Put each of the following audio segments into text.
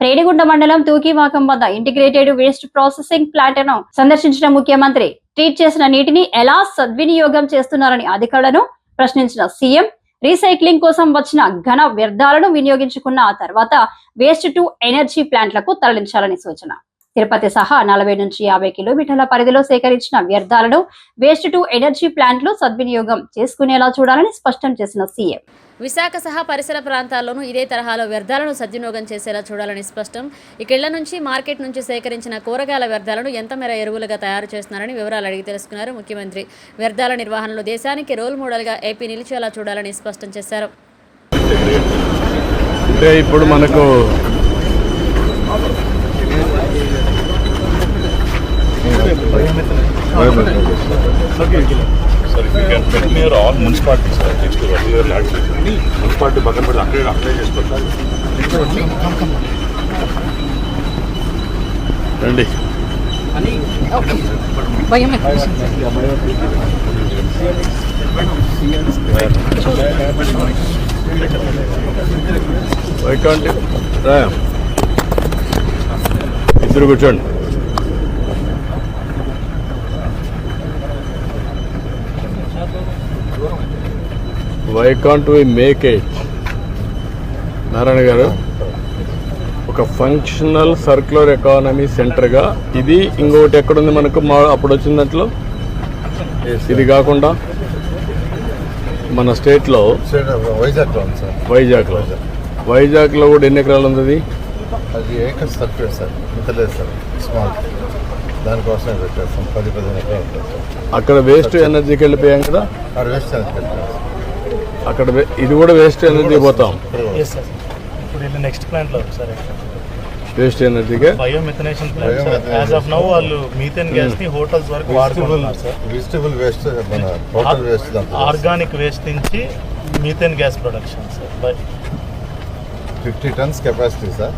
రేణిగుంట మండలం తూకివాకం వద్ద integrated waste processing ప్లాంట్ను సందర్శించిన ముఖ్యమంత్రి ట్రీట్ చేసిన నీటిని ఎలా సద్వినియోగం చేస్తున్నారని అధికారులను ప్రశ్నించిన సీఎం రీసైక్లింగ్ కోసం వచ్చిన ఘన వ్యర్థాలను వినియోగించుకున్న ఆ తర్వాత వేస్ట్ టు ఎనర్జీ ప్లాంట్లకు తరలించాలని సూచన. తిరుపతి సహా నలభై నుంచి యాభై కిలోమీటర్ల పరిధిలో సేకరించిన వ్యర్థాలను వేస్ట్ టు ఎనర్జీ ప్లాంట్లు సద్వినియోగం చేసుకునేలా చూడాలని స్పష్టం చేసిన సీఎం. విశాఖ సహా పరిసర ప్రాంతాల్లోనూ ఇదే తరహాలో వ్యర్థాలను సద్వినియోగం చేసేలా చూడాలని స్పష్టం. ఇక ఇళ్ళ నుంచి మార్కెట్ నుంచి సేకరించిన కూరగాయల వ్యర్థాలను ఎంత మేర ఎరువులుగా తయారు చేస్తున్నారని వివరాలు అడిగి తెలుసుకున్నారు ముఖ్యమంత్రి. వ్యర్థాల నిర్వహణలో దేశానికి రోల్ మోడల్గా ఏపీ నిలిచేలా చూడాలని స్పష్టం చేశారు. అంటే ఇప్పుడు మనకు Sir, if you can tell me your all municipalities, sir, next to earlier land. Municipality పక్కన పెడితే అక్కడే అప్లై చేసుకోవాలి రండి వైకాంట్ రా ఇద్దరు కూర్చోండి why can't we make it Narayana గారు ఒక ఫంక్షనల్ సర్క్యులర్ ఎకానమీ సెంటర్గా ఇది ఇంకొకటి ఎక్కడుంది మనకు? మా అప్పుడు వచ్చిన దాంట్లో? ఇది కాకుండా మన స్టేట్లో వైజాగ్లో ఉంది సార్ వైజాగ్లో వైజాగ్లో కూడా ఎన్ని ఎకరాలు ఉంది అది? ఏకర్స్ తక్కువే సార్ ఇంత లేదు సార్ స్మాల్ దానికోసమే పెట్టేస్తాం పది పదిహేను ఎకరాలు అక్కడ వేస్ట్ ఎనర్జీకి వెళ్ళిపోయాం కదా? ఆడ వేస్ట్ పెట్టాం అక్కడ వే- ఇది కూడా వేస్ట్ ఎనర్జీ పోతాం. ఇప్పుడు నెక్స్ట్ ప్లాంట్లో సార్ వేస్ట్ ఎనర్జీగా biomethanation plant. As of now వాళ్ళు మీథేన్ గ్యాస్ని హోటల్స్ వరకు వెజిటబుల్ వాడుకుంటున్నారు sir vegetable waste total waste organic waste నుంచి methane gas production sir by fifty tons capacity sir.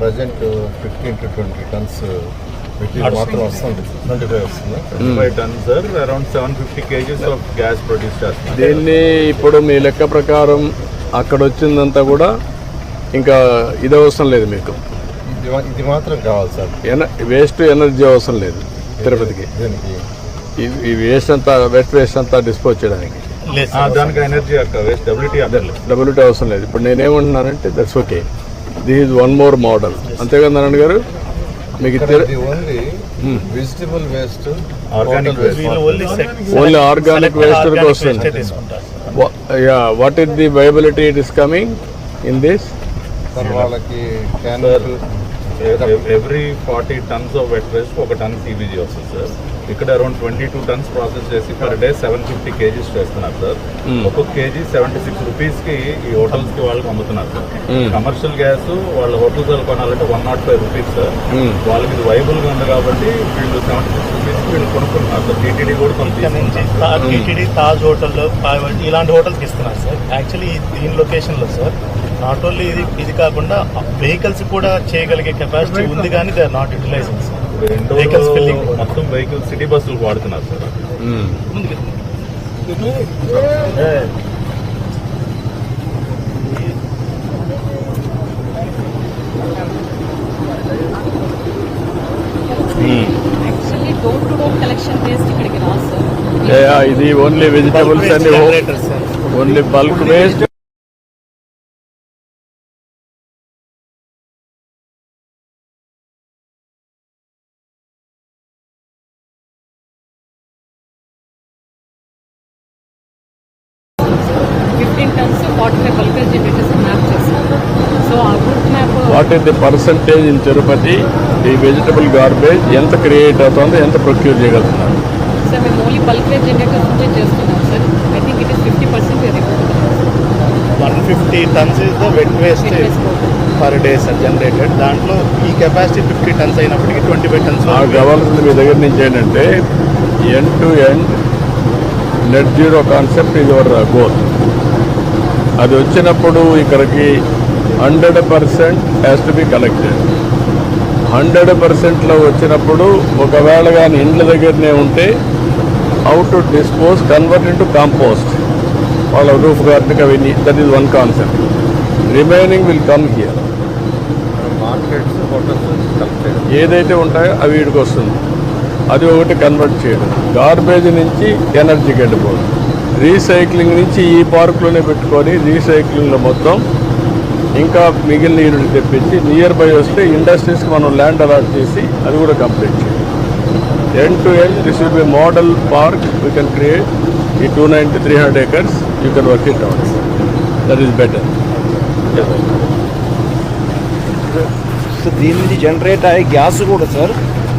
Present fifteen to twenty tons పెట్టి నడుస్తుంది. మాత్రం వస్తుంది ట్వంటీ ఫైవ్ వస్తుంది five tons sir around seven fifty kgs of gas produce దీన్ని ఇప్పుడు మీ లెక్క ప్రకారం అక్కడ వచ్చిందంతా కూడా ఇంకా ఇది అవసరం లేదు మీకు. ఇది మాత్రం కావాలి సార్ ఎన వేస్ట్ ఎనర్జీ అవసరం లేదు తిరుపతికి. దీనికి. ఈ- ఈ వేస్ట్ అంతా వేస్ట్ వేస్ట్ అంతా డిస్పోజ్ చేయడానికి. దానికి ఎనర్జీ అక్క వేస్ట్ డబ్ల్యూటీ డబ్ల్యూటీ అవసరం లేదు. ఇప్పుడు నేనేమంటున్నానంటే that's okay this is one more model అంతేగా నారాయణ గారు? వెజిటబుల్ వేస్ట్ ఓన్లీ waste వరకు వస్తుంది. What is the viability it is coming in this వాళ్ళకి can every forty tons of wet waste ఒక టన్ సిబిజీ వస్తుంది సార్ ఇక్కడ around twenty two tons process చేసి per day seven fifty kgs చేస్తున్నారు sir ఒక్కొక్క kg seventy six రూపీస్కి ఈ హోటల్స్కి వాళ్ళకి అమ్ముతున్నారు సార్ కమర్షియల్ గ్యాస్ వాళ్ళ హోటల్స్ వాళ్ళు కొనాలంటే one nought five rupees sir వాళ్ళకి ఇది వైబుల్గా ఉంది కాబట్టి వీళ్ళు సెవెంటీ సిక్స్ రూపీస్ వీళ్ళు కొనుక్కుంటున్నారు సార్ టీటీడీ కూడా కొంత. టీటీడీ తాజ్ హోటల్లో ఇలాంటి హోటల్స్కి ఇస్తున్నారు సార్ యాక్చువల్లీ దీని లొకేషన్లో సార్ నాట్ ఓన్లీ ఇది ఇది కాకుండా వెహికల్స్ కూడా చేయగలిగే కెపాసిటీ ఉంది కానీ they are not utilising Vehicles filling. మొత్తం వెహికల్స్ సిటీ బస్సులు వాడుతున్నారు సార్. రాదు సార్ ఇది only vegetables and only bulk waste map చేస్తాం సో ఆ route map what is the percentage in Tirupati ఈ వెజిటబుల్ గార్బేజ్ ఎంత క్రియేట్ అవుతుందో ఎంత ప్రొక్యూర్ చేయగలుగుతున్నారు? సార్ మేము ఓన్లీ బల్కర్ జనరేటర్స్ నుంచే చేస్తున్నాం sir I think it is fifty percent one fifty tons is the wet waste per day sir generated దాంట్లో ఈ కెపాసిటీ ఫిఫ్టీ టన్స్ అయినప్పటికీ ట్వంటీ ఫైవ్ టన్స్ కావాల్సింది మీ దగ్గర నుంచి ఏంటంటే end to end net zero concept ఇది యువర్ గోల్ అది వచ్చినప్పుడు ఇక్కడికి hundred percent has to be collected hundred పర్సెంట్లో వచ్చినప్పుడు ఒకవేళ కానీ ఇండ్ల దగ్గరనే ఉంటే how to dispose convert into compost వాళ్ళ రూఫ్ గార్డెన్కి అవన్నీ that is one concept remaining will come here hotels ఏదైతే ఉంటాయో అవి వీడికి వస్తుంది. అది ఒకటి కన్వర్ట్ చేయడం. గార్బేజ్ నుంచి ఎనర్జీకి వెళ్ళిపోవడం రీసైక్లింగ్ నుంచి ఈ పార్కులోనే పెట్టుకొని రీసైక్లింగ్లో మొత్తం ఇంకా మిగిలిన నీళ్ళు తెప్పించి నియర్ బై వస్తే ఇండస్ట్రీస్కి మనం ల్యాండ్ అలాట్ చేసి అది కూడా కంప్లీట్ చేయాలి. End to end this will be model park you can create ఈ two ninety three hundred acres you can work it out that is better so దీని నుంచి జనరేట్ అయ్యే గ్యాస్ కూడా సార్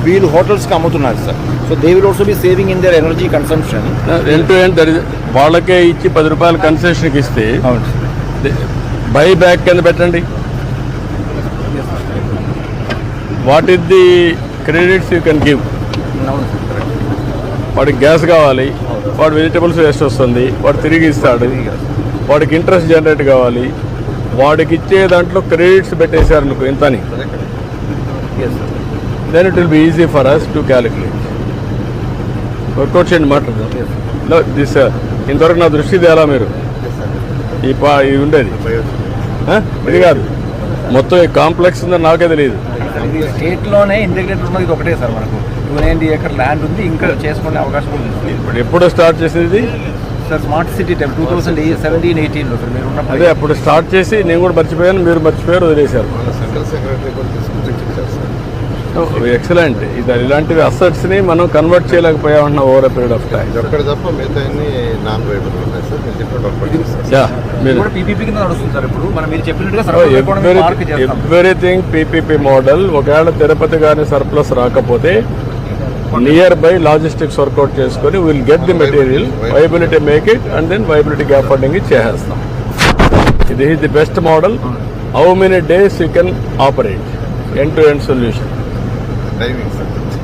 వీళ్ళు హోటల్స్కి అమ్ముతున్నారు sir so they will also be saving in their energy consumption end to end that is వాళ్ళకే ఇచ్చి పది రూపాయలు కన్సెషన్కి ఇస్తే అవును. సార్ బై బ్యాక్ కింద పెట్టండి. What is the credits you can give వాడికి గ్యాస్ కావాలి వాడు వెజిటబుల్స్ వేస్ట్ వస్తుంది వాడు తిరిగి ఇస్తాడు వాడికి ఇంట్రెస్ట్ జనరేట్ కావాలి వాడికి ఇచ్చే దాంట్లో క్రెడిట్స్ పెట్టేశారు అనుకో ఇంతని. Then it will be easy for us to calculate work out చేయండి మాట్లాడదాం దిస్ ఇంతవరకు నా దృష్టి తేలా మీరు? ఈ పా ఇది ఉండేది? ఇది కాదు. మొత్తం ఈ కాంప్లెక్స్ ఉందని నాకే తెలియదు. ఇది స్టేట్లోనే ఇంటిగ్రేటెడ్ ఉన్నది ఇది ఒకటే సార్ మనకు. టూ నైంటీ ఎకర్ ల్యాండ్ ఉంది ఇంకా చేసుకునే అవకాశం ఉంది ఇప్పుడు ఎప్పుడు స్టార్ట్ చేసేది sir smart city time two thousand seventeen ఎయిటీన్లో సార్ మీరు ఉన్నప్పుడు. అదే అప్పుడు స్టార్ట్ చేసి నేను కూడా మర్చిపోయాను మీరు మర్చిపోయారు వదిలేశారు. సెంట్రల్ సెక్రటరీ కూడా సార్. ఎక్సలెంట్ ఇది ఇలాంటివి అసెట్స్ని మనం కన్వర్ట్ చేయలేకపోయామన్న ఓవర్ పీరియడ్ ఆఫ్ టైం ఇది ఒక్కటి తప్ప మిగతా నాన్ ఎవ్రీథింగ్ పీపీపీ మోడల్ ఒకవేళ తిరుపతి కానీ సర్ప్లస్ రాకపోతే నియర్ బై లాజిస్టిక్స్ వర్కౌట్ చేసుకొని will get the material viability make it and then viability gap funding చేసేస్తాం. ఇది is the best model how many days you can operate end to end solution timing sir